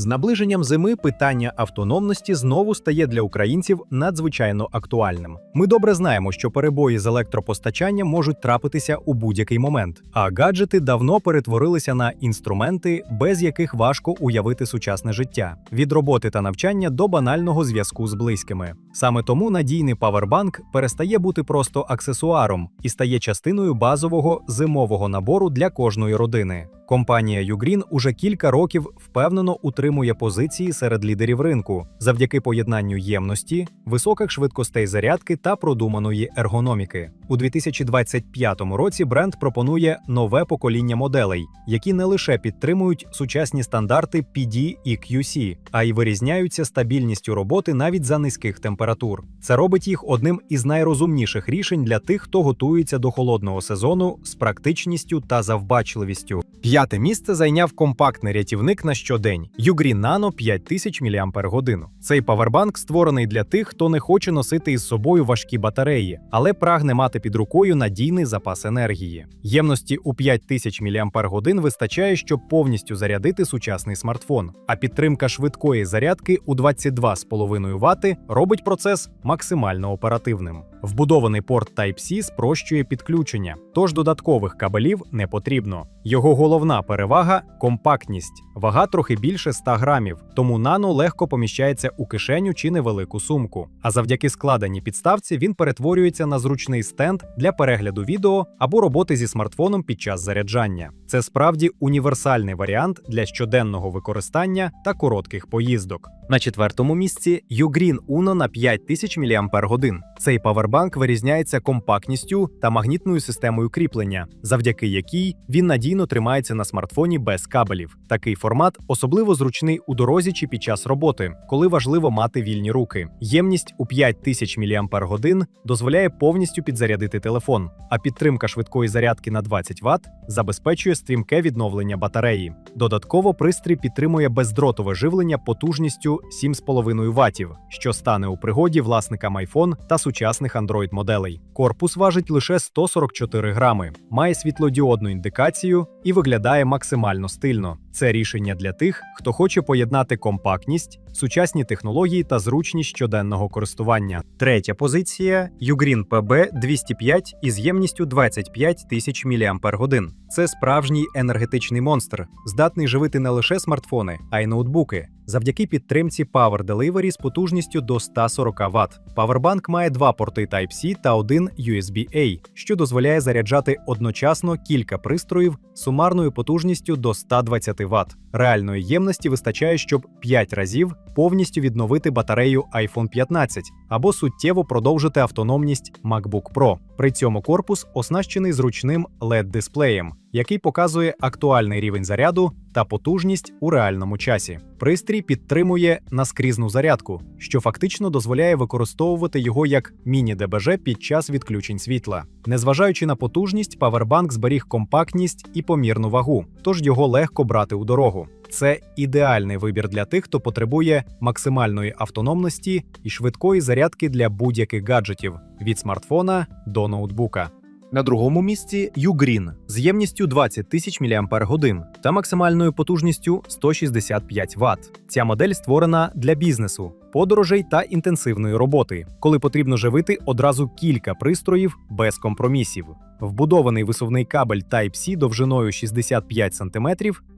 З наближенням зими питання автономності знову стає для українців надзвичайно актуальним. Ми добре знаємо, що перебої з електропостачанням можуть трапитися у будь-який момент, а гаджети давно перетворилися на інструменти, без яких важко уявити сучасне життя від роботи та навчання до банального зв'язку з близькими. Саме тому надійний павербанк перестає бути просто аксесуаром і стає частиною базового зимового набору для кожної родини. Компанія Ugreen уже кілька років впевнено утримує позиції серед лідерів ринку завдяки поєднанню ємності, високих швидкостей зарядки та продуманої ергономіки. У 2025 році бренд пропонує нове покоління моделей, які не лише підтримують сучасні стандарти PD і QC, а й вирізняються стабільністю роботи навіть за низьких температур. Це робить їх одним із найрозумніших рішень для тих, хто готується до холодного сезону з практичністю та завбачливістю. П'яте місце зайняв компактний рятівник на щодень Ugreen Nano 5000 мАч. Цей павербанк створений для тих, хто не хоче носити із собою важкі батареї, але прагне мати під рукою надійний запас енергії. Ємності у 5000 мАч вистачає, щоб повністю зарядити сучасний смартфон. А підтримка швидкої зарядки у 22,5 Вт робить процес максимально оперативним. Вбудований порт Type-C спрощує підключення, тож додаткових кабелів не потрібно. Його головна перевага компактність. Вага трохи більше 100 грамів, тому нано легко поміщається у кишеню чи невелику сумку. А завдяки складеній підставці він перетворюється на зручний стенд для перегляду відео або роботи зі смартфоном під час заряджання. Це справді універсальний варіант для щоденного використання та коротких поїздок. На четвертому місці Ugreen Uno на 5000 мАч. Цей павербанк вирізняється компактністю та магнітною системою кріплення, завдяки якій він надійно тримається на смартфоні без кабелів. Такий формат особливо зручний у дорозі чи під час роботи, коли важливо мати вільні руки. Ємність у 5000 мАч дозволяє повністю підзарядити телефон, а підтримка швидкої зарядки на 20 Вт забезпечує стрімке відновлення батареї. Додатково пристрій підтримує бездротове живлення потужністю 7,5 Вт, що стане у пригоді власникам iPhone та сучасних Android моделей. Корпус важить лише 144 грами, має світлодіодну індикацію і виглядає максимально стильно. Це рішення для тих, хто хоче поєднати компактність, сучасні технології та зручність щоденного користування. Третя позиція Ugreen PB 205 із ємністю 25 тисяч мАч. Це справжній енергетичний монстр, здатний живити не лише смартфони, а й ноутбуки. Завдяки підтримці Power Delivery з потужністю до 140 Вт. Powerbank має два порти Type-C та один USB-A, що дозволяє заряджати одночасно кілька пристроїв сумарною потужністю до 120 Вт. Реальної ємності вистачає, щоб 5 разів повністю відновити батарею iPhone 15 або суттєво продовжити автономність MacBook Pro. При цьому корпус оснащений зручним LED-дисплеєм, який показує актуальний рівень заряду та потужність у реальному часі. Пристрій підтримує наскрізну зарядку, що фактично дозволяє використовувати його як міні-ДБЖ під час відключень світла. Незважаючи на потужність, павербанк зберіг компактність і помірну вагу, тож його легко брати у дорогу. Це ідеальний вибір для тих, хто потребує максимальної автономності і швидкої зарядки для будь-яких гаджетів від смартфона до ноутбука. На другому місці Ugreen з ємністю 20 тисяч мАч та максимальною потужністю 165 Вт. Ця модель створена для бізнесу, подорожей та інтенсивної роботи, коли потрібно живити одразу кілька пристроїв без компромісів. Вбудований висувний кабель Type-C довжиною 65 см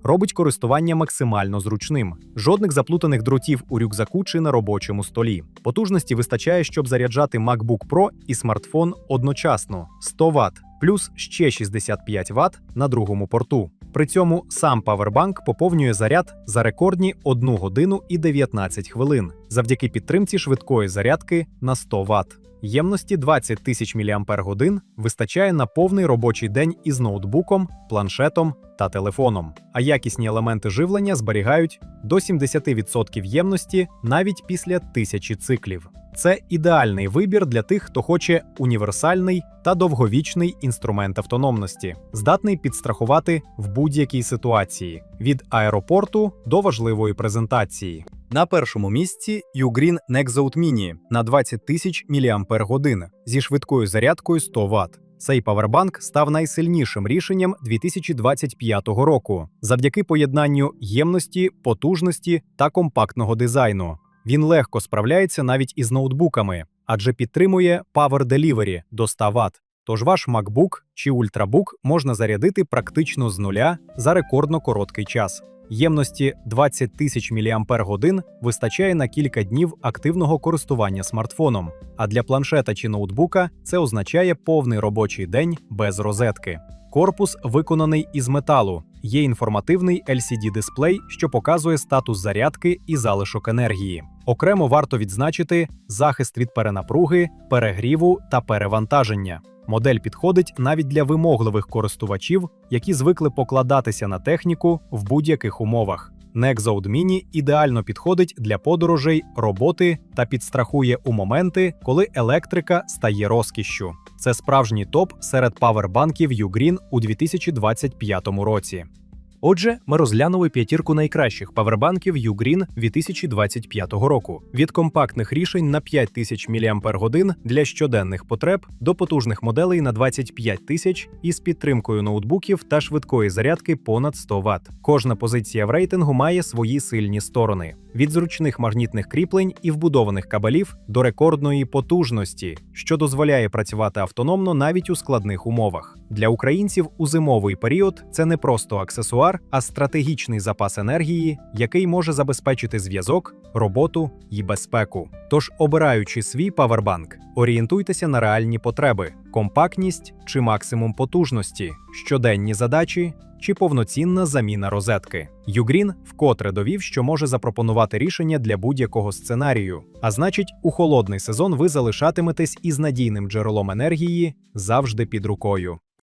робить користування максимально зручним. Жодних заплутаних дротів у рюкзаку чи на робочому столі. Потужності вистачає, щоб заряджати MacBook Pro і смартфон одночасно 100 Вт, плюс ще 65 Вт на другому порту. При цьому сам павербанк поповнює заряд за рекордні 1 годину і 19 хвилин завдяки підтримці швидкої зарядки на 100 Вт. Ємності 20 тисяч мАч вистачає на повний робочий день із ноутбуком, планшетом та телефоном, а якісні елементи живлення зберігають до 70% ємності навіть після тисячі циклів. Це ідеальний вибір для тих, хто хоче універсальний та довговічний інструмент автономності, здатний підстрахувати в будь-якій ситуації від аеропорту до важливої презентації. На першому місці Ugreen Nexout Mini на 20 тисяч мАч зі швидкою зарядкою 100 Вт. Цей павербанк став найсильнішим рішенням 2025 року завдяки поєднанню ємності, потужності та компактного дизайну. Він легко справляється навіть із ноутбуками, адже підтримує Power Delivery до 100 Вт. Тож ваш MacBook чи Ultrabook можна зарядити практично з нуля за рекордно короткий час. Ємності 20 тисяч мАч вистачає на кілька днів активного користування смартфоном, а для планшета чи ноутбука це означає повний робочий день без розетки. Корпус виконаний із металу. Є інформативний LCD-дисплей, що показує статус зарядки і залишок енергії. Окремо варто відзначити захист від перенапруги, перегріву та перевантаження. Модель підходить навіть для вимогливих користувачів, які звикли покладатися на техніку в будь-яких умовах. Nexode Mini ідеально підходить для подорожей, роботи та підстрахує у моменти, коли електрика стає розкішшю. Це справжній топ серед павербанків Ugreen у 2025 році. Отже, ми розглянули п'ятірку найкращих павербанків Ugreen 2025 року від компактних рішень на 5000 мАч для щоденних потреб до потужних моделей на 25 тисяч із підтримкою ноутбуків та швидкої зарядки понад 100 Вт. Кожна позиція в рейтингу має свої сильні сторони: від зручних магнітних кріплень і вбудованих кабелів до рекордної потужності, що дозволяє працювати автономно навіть у складних умовах. Для українців у зимовий період це не просто аксесуар, а стратегічний запас енергії, який може забезпечити зв'язок, роботу і безпеку. Тож, обираючи свій павербанк, орієнтуйтеся на реальні потреби: компактність чи максимум потужності, щоденні задачі чи повноцінна заміна розетки. Ugreen вкотре довів, що може запропонувати рішення для будь-якого сценарію. А значить, у холодний сезон ви залишатиметесь із надійним джерелом енергії завжди під рукою.